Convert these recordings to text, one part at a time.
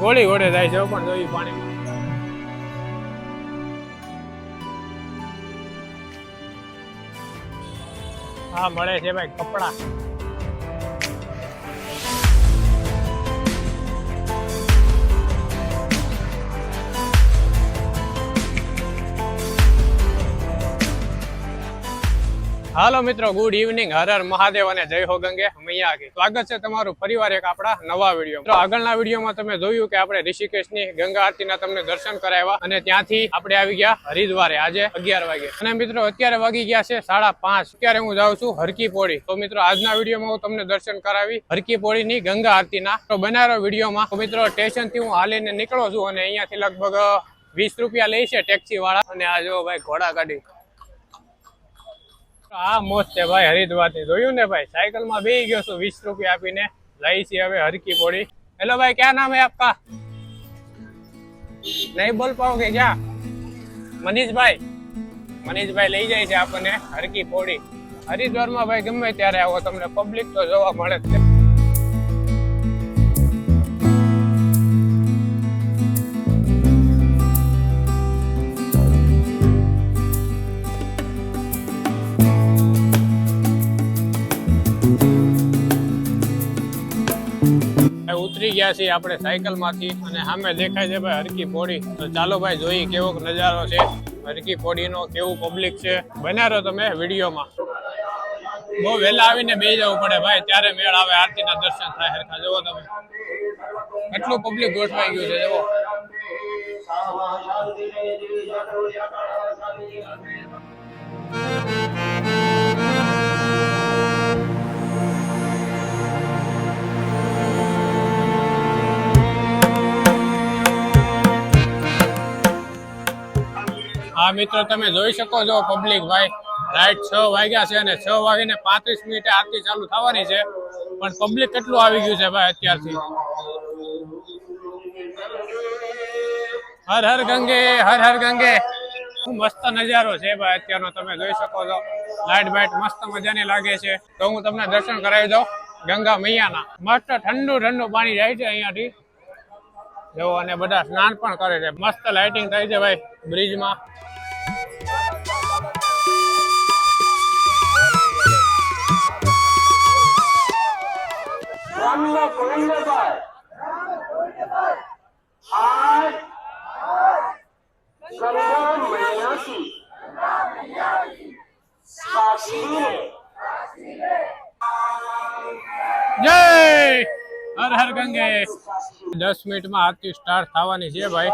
ગોળી ઘોડે જાય છે પણ જોઈ પાણી. હા મળે છે ભાઈ કપડા. હાલો મિત્રો ગુડ ઇવનિંગ હર હર મહાદેવ અને જય હો ગંગે. મૈયા કી. સ્વાગત છે તમારું ફરીવાર એક આપણા નવા વીડિયો મિત્રો આગળના વિડીયોમાં તમે જોયું કે આપણે ઋષિકેશની ગંગા આરતીના તમને દર્શન કરાવ્યા અને ત્યાંથી આપણે આવી ગયા હરિદ્વારે. આજે અગિયાર વાગે. અને મિત્રો, અત્યારે વાગી ગયા છે સાડા પાંચ. અત્યારે હું જાઉં છું હરકી પોળી. તો મિત્રો, આજના વિડીયોમાં હું તમને દર્શન કરાવી હરકી પોળીની ગંગા આરતીના. તો બનાવ્યો વિડીયોમાં, તો મિત્રો, સ્ટેશનથી હું હાલીને નીકળો છું અને અહીંયાથી લગભગ વીસ રૂપિયા લે છે ટેક્સી વાળા અને આ ભાઈ ઘોડા ગાડી. આ મોજ છે ભાઈ હરિદ્વારથી જોયું ને ભાઈ, સાયકલમાં બે ગયો છું, વીસ રૂપિયા આપીને. લઈ છીએ હવે હરકી પોડી. હેલો ભાઈ, ક્યાં નામ હે આપકા? નહીં બોલ પાઉં કે ક્યાં? મનીષભાઈ. મનીષભાઈ લઈ જાય છે આપણને હરકી પોડી. હરિદ્વારમાં ભાઈ ગમે ત્યારે આવો, તમને પબ્લિક તો જોવા મળે જ ઉતરી ગયા છીએ આપણે સાયકલમાંથી અને સામે દેખાય છે ભાઈ હરકી પોડી. તો ચાલો ભાઈ જોઈએ કેવો નજારો છે. હરકી પોડીનો કેવું પબ્લિક છે. બનારો તમે વિડીયોમાં. બહુ વહેલા આવીને બે જવું પડે ભાઈ, ત્યારે મેળ આવે આરતીના દર્શન થાય હરખા. જુઓ તમે. કેટલું પબ્લિક ગોઠવાઈ ગયું છે, જુઓ. હા, મિત્રો, તમે જોઈ શકો છો પબ્લિક ભાઈ. રાઈટ છ વાગ્યા છે અને છ વાગીને પાંત્રીસ મિનિટે આરતી ચાલુ થવાની છે. પણ પબ્લિક કેટલું આવી ગયું છે, ભાઈ, અત્યારથી? હર હર ગંગે, હર હર ગંગે. મસ્ત નજારો છે, ભાઈ, અત્યારનો તમે જોઈ શકો છો. લાઇટ બાઇટ મસ્ત મજાની લાગે છે. તો હું તમને દર્શન કરાવી દઉં ગંગા મૈયાના. મસ્ત ઠંડુ ઠંડુ પાણી જાય છે અહીંયાથી. જેવો અને બધા સ્નાન પણ કરે છે. મસ્ત લાઇટિંગ થાય છે ભાઈ બ્રિજમાં જય હર હર ગંગે. દસ મિનિટમાં આરતી સ્ટાર્ટ થવાની છે ભાઈ.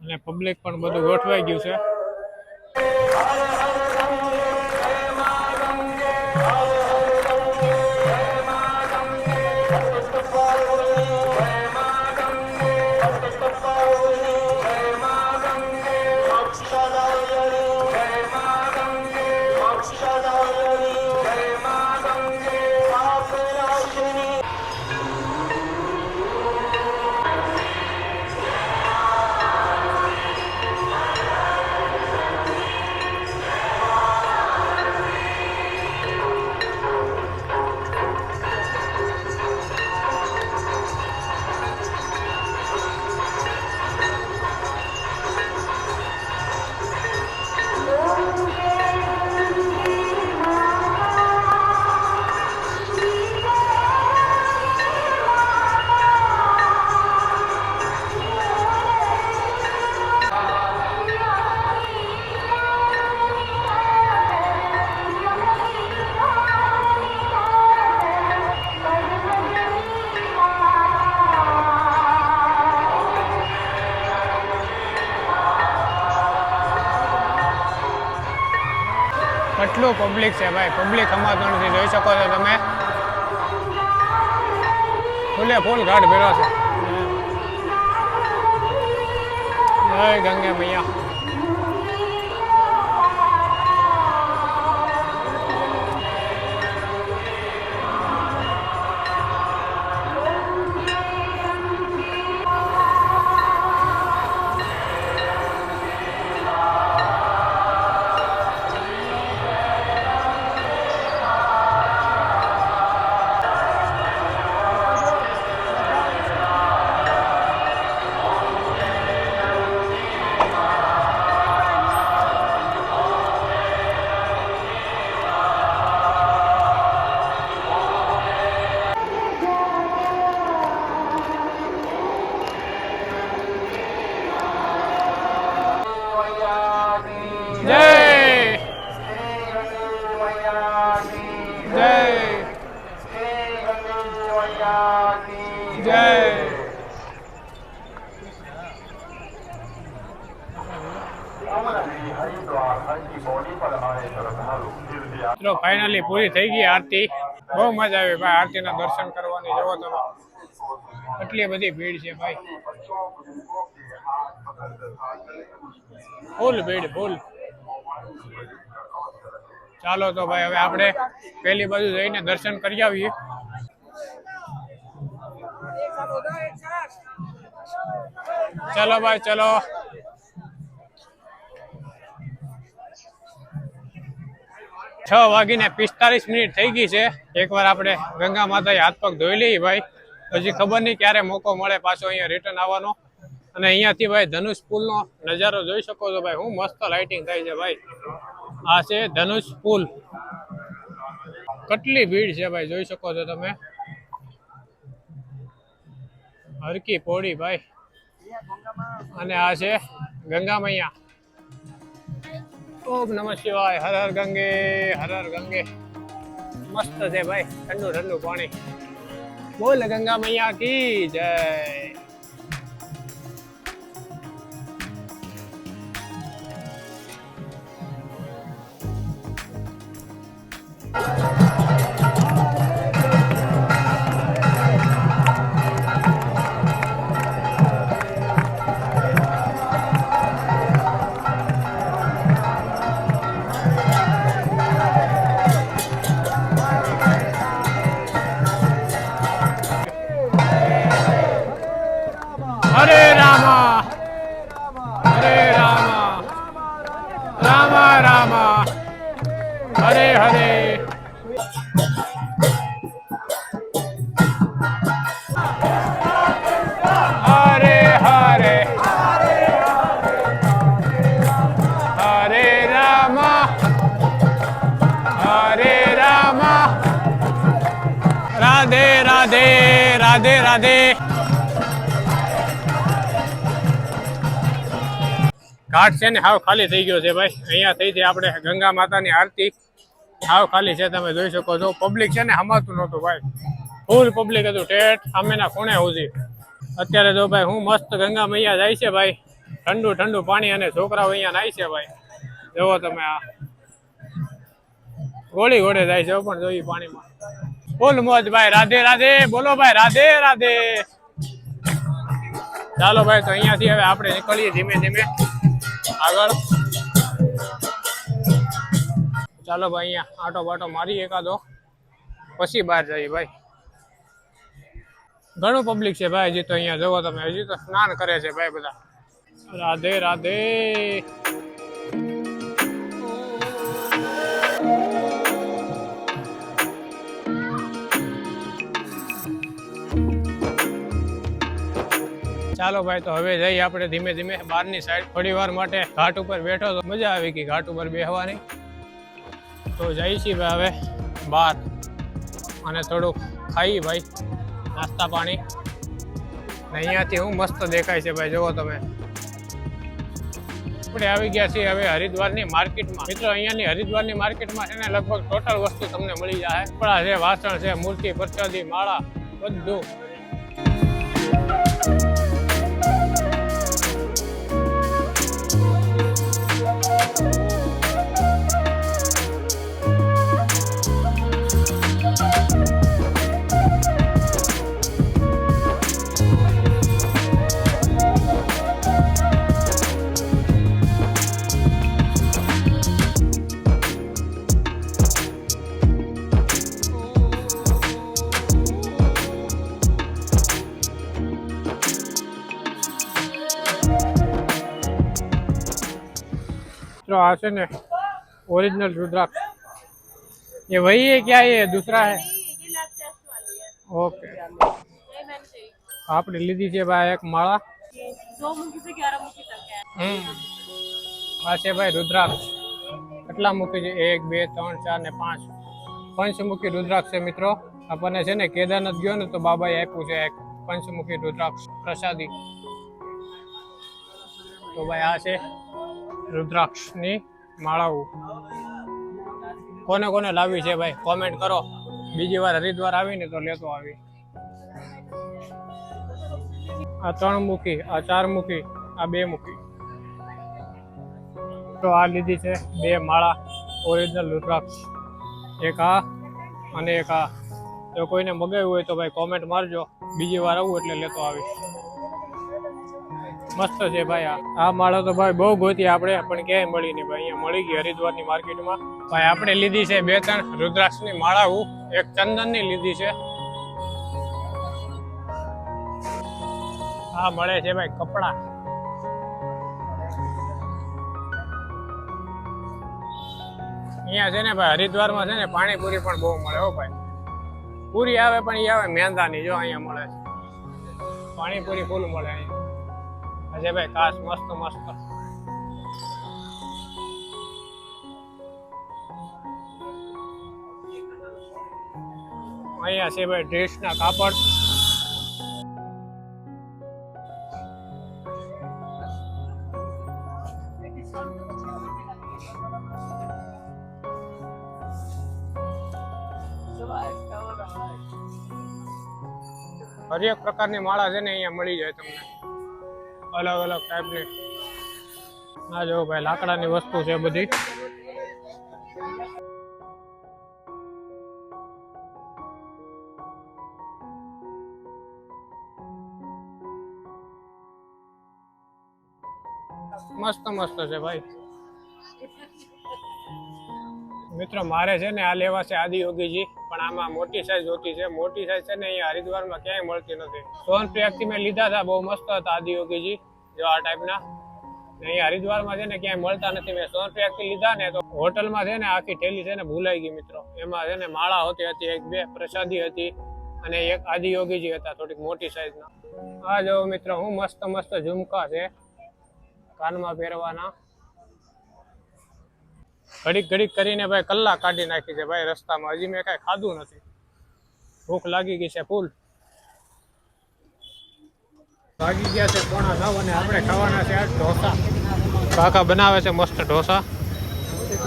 અને પબ્લિક પણ બધું ગોઠવાઈ ગયું છે. પબ્લિક છે ભાઈ. પબ્લિક અમાતો નથી જોઈ શકો છો તમે. ફૂલે ફૂલ ઘાટ ભેરો છે. જય ગંગા મૈયા. જય. મિત્રો ફાઇનલી પૂરી થઈ ગઈ આરતી. બહુ મજા આવી ભાઈ, આરતીના દર્શન કરવાની જવો તમે. એટલી બધી ભીડ છે ભાઈ. ફૂલ ભીડ, ફૂલ. ચાલો તો ભાઈ, હવે આપણે પેલી બાજુ જઈને દર્શન કરી આવીએ. ચલો ભાઈ, ચલો. છ વાગીને પિસ્તાલીસ મિનિટ થઈ ગઈ છે. એકવાર આપણે ગંગા માતાએ હાથ પગ ધોઈ લઈએ ભાઈ. હજી ખબર નહીં ક્યારે મોકો મળે પાછો અહીંયા રિટર્ન આવવાનો. અને અહીંયાથી ભાઈ ધનુષ પુલનો નજારો જોઈ શકો છો ભાઈ. હું મસ્ત લાઇટિંગ થાય છે ભાઈ. આ છે ધનુષ પુલ. કેટલી ભીડ છે ભાઈ, જોઈ શકો છો તમે. હરકી પોડી ભાઈ. અને આ છે ગંગા મૈયા ઓમ નમ શિવાય. હર હર ગંગે, હર હર ગંગે. મસ્ત છે ભાઈ. ઠંડુ ઠંડુ પાણી. બોલ ગંગા મૈયા કી જય. હરે હરે. હરે હરે. રામા. હરે રામ. રાધે રાધે રાધે રાધે. ઘાટ છે ને હાવ ખાલી થઈ ગયો છે ભાઈ. અહીંયા થઈ છે આપણે ગંગા માતાની આરતી. હાવ ખાલી છે, તમે જોઈ શકો છો. પબ્લિક છે ને હમાતું નહોતું ભાઈ. ફૂલ પબ્લિક હતું. ઠેઠ સામેના ખૂણે સુધી અત્યારે જો ભાઈ હું મસ્ત ગંગા મૈયા જાય છે ભાઈ. ઠંડુ ઠંડુ પાણી અને છોકરાઓ અહીંયા નાય છે ભાઈ. જુઓ તમે આ. ઘોડી ઘોડે જાય છે પણ જોઈ પાણીમાં. ફૂલ મોજ ભાઈ. રાધે રાધે. બોલો ભાઈ, રાધે રાધે. ચાલો ભાઈ, તો અહીંયાથી હવે આપણે નીકળીએ ધીમે ધીમે. આગળ. ચાલો ભાઈ, અહીંયા આટો બાટો મારી એકાદો. પછી બહાર જઈએ ભાઈ. ઘણું પબ્લિક છે ભાઈ, હજી તો અહીંયા જુઓ તમે, હજી તો સ્નાન કરે છે ભાઈ બધા. રાધે રાધે. ચાલો ભાઈ, તો હવે જઈએ આપણે ધીમે ધીમે બહારની સાઈડ થોડી વાર માટે ઘાટ ઉપર બેઠો તો મજા આવી ગઈ, ઘાટ ઉપર બેહવાની. તો જઈએ છીએ ભાઈ હવે બહાર. અને થોડુંક ખાઈ ભાઈ, નાસ્તા પાણી. અહીંયાથી હું મસ્ત દેખાય છે ભાઈ, જુઓ તમે. આપણે આવી ગયા છીએ હવે હરિદ્વારની માર્કેટમાં. મિત્રો, અહીંયાની હરિદ્વારની માર્કેટમાં છે ને લગભગ ટોટલ વસ્તુ તમને મળી જાય કપડા છે વાસણ છે, મૂર્તિ, પ્રસાદી, માળા, બધું तो आ से ने ओरिजिनल रुद्राक्ष ये वही है क्या ये दूसरा है ये लैब टेस्ट वाली है ओके ये मैंने चाहिए આપણે લીધી છે ભાઈ એક માળા ये दो मुखी से ग्यारह मुखी तक है હમ આ છે ભાઈ રુદ્રાક્ષ કેટલા મૂકી છે એક બે ત્રણ ચાર ને પાંચ પંચમુખી રુદ્રાક્ષ છે મિત્રો આપણને છે ને કેદારનાથ ગયો ને તો બાબાએ આપ્યું છે એક પંચમુખી રુદ્રાક્ષ પ્રસાદી તો ભાઈ આ છે રુદ્રાક્ષની માળાઓ. કોને કોને લાવી છે ભાઈ? કોમેન્ટ કરો. બીજી વાર હરિદ્વાર આવીને તો લેતો આવી આ ત્રણ મુખી, આ ચાર મુખી, આ બે મુખી. તો આ લીધી છે બે માળા ઓરિજિનલ રુદ્રાક્ષ. એક આ અને એક આ. જો કોઈને મગાવ્યું હોય તો ભાઈ કોમેન્ટ મારજો. બીજી વાર આવું એટલે લેતો આવીશ. મસ્ત છે ભાઈ આ. માળો તો ભાઈ બહુ ગોતી આપણે, પણ ક્યાંય મળી નહીં ભાઈ. અહીંયા મળી ગઈ હરિદ્વારની માર્કેટમાં. ભાઈ આપણે લીધી છે બે ત્રણ રુદ્રાક્ષની માળાઓ એક ચંદનની લીધી છે. આ મળે છે ભાઈ કપડા. અહીંયા છે ને ભાઈ હરિદ્વારમાં છે ને પાણીપુરી પણ બહુ મળે હો ભાઈ. પૂરી આવે પણ એ આવે મેંદાની, જો અહીંયા મળે છે. પાણીપુરી ફૂલ મળે અહીંયા. અજય ભાઈ કાશ મસ્ત મસ્ત. અહીંયા છે ભાઈ ડ્રેસના કાપડ. હરેક પ્રકારની માળા છે ને અહીંયા મળી જાય તમને. અલગ અલગ ટાઈપની આ જો ભાઈ લાકડાની વસ્તુ છે બધી. મસ્ત મસ્ત છે ભાઈ. મિત્રો મારે છે ને આ લેવા છે આદિયોગીજી પણ આમાં મોટી સાઈઝ જોતી છે. મોટી સાઈઝ છે ને અહીંયા હરિદ્વારમાં ક્યાંય મળતી નથી. સોનથી મેં લીધા હતા, બહુ મસ્ત હતા આદિયોગીજી જો આ ટાઈપના અહીંયા હરિદ્વારમાં છે ને ક્યાંય મળતા નથી. મેં સોનથી લીધા ને તો હોટલમાં છે ને આખી ઠેલી છે ને ભૂલાઈ ગઈ મિત્રો. એમાં છે ને માળા હોતી હતી, એક બે પ્રસાદી હતી અને એક આદિયોગીજી હતા, થોડીક મોટી સાઈઝના આ જો મિત્રો હું મસ્ત મસ્ત ઝુમકા છે, કાનમાં પહેરવાના. ઘડીક ઘડીક કરીને ભાઈ કલાક કાઢી નાખી છે ભાઈ રસ્તામાં. હજી મેં કાંઈ ખાધું નથી. ભૂખ લાગી ગઈ છે ફૂલ. ભાગી ગયા છે પોણા નવ અને આપણે ખાવાના છે ઢોસા. કાકા બનાવે છે મસ્ત ઢોસા.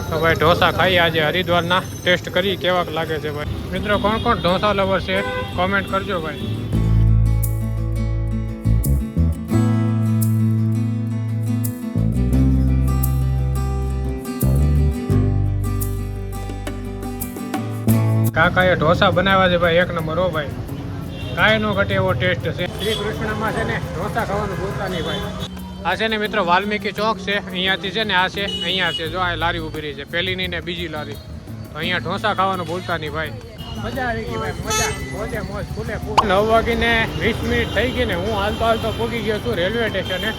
તો ભાઈ ઢોસા ખાઈ આજે હરિદ્વારના. ટેસ્ટ કરી કેવાક લાગે છે ભાઈ. મિત્રો, કોણ કોણ ઢોસા લવર છે? કોમેન્ટ કરજો ભાઈ. કાકાએ ઢોસા બનાવ્યા છે ભાઈ એક નંબર હો ભાઈ. કાંઈ નો ઘટે એવો ટેસ્ટ છે. શ્રી કૃષ્ણમાં છે ને ઢોસા ખાવાનું ભૂલતા નહીં ભાઈ. આ છે ને મિત્રો વાલ્મીકી ચોક છે અહીંયાથી છે ને આ છે અહીંયા છે. જો આ લારી ઊભી રહી છે પહેલીની ને બીજી લારી. તો અહીંયા ઢોસા ખાવાનું ભૂલતા નહીં ભાઈ. મજા આવી ગઈ ભાઈ મજા. મોજે મોજ ફૂલે ફૂલ. નવ વાગીને વીસ મિનિટ થઈ ગઈ ને હું હાલતો હાલતો પૂગી ગયો છું રેલવે સ્ટેશને.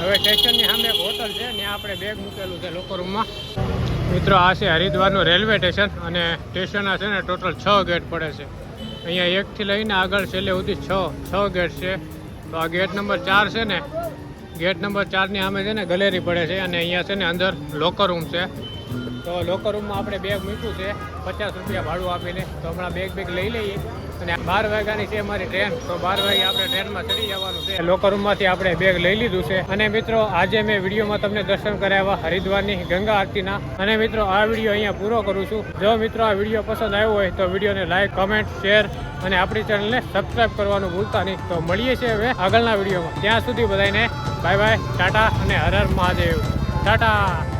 હવે સ્ટેશનની સામે એક હોટલ છે ત્યાં આપણે બેગ મૂકેલું છે લોકો રૂમમાં મિત્રો, આ છે હરિદ્વારનું રેલવે સ્ટેશન અને સ્ટેશનના છે ને ટોટલ છ ગેટ પડે છે. અહીંયા એકથી લઈને આગળ છેલ્લે સુધી છ છ ગેટ છે. તો આ ગેટ નંબર ચાર છે ને, ગેટ નંબર ચારની સામે છે ને ગલેરી પડે છે અને અહીંયા છે ને અંદર લોકર રૂમ છે. તો લોકર રૂમમાં આપણે બેગ મૂક્યું છે, પચાસ રૂપિયા ભાડું આપીને. તો હમણાં બેગ બેગ લઈ લઈએ. અને બાર વાગ્યાની છે અમારી ટ્રેન. તો બાર વાગે આપણે ટ્રેનમાં ચડી જવાનું છે. લોકર રૂમમાંથી આપણે બેગ લઈ લીધું છે. અને મિત્રો, આજે મેં વિડીયોમાં તમને દર્શન કરાવ્યા હરિદ્વારની ગંગા આરતીના. અને મિત્રો, આ વીડિયો અહીંયા પૂરો કરું છું. જો મિત્રો આ વીડિયો પસંદ આવ્યો હોય, તો વિડીયોને લાઈક કમેન્ટ શેર અને આપણી ચેનલને સબસ્ક્રાઈબ કરવાનું ભૂલતા નહીં. તો મળીએ છીએ હવે આગળના વિડીયોમાં. ત્યાં સુધી બધાને બાય બાય ટાટા અને હર હર મહાદેવ. ટાટા!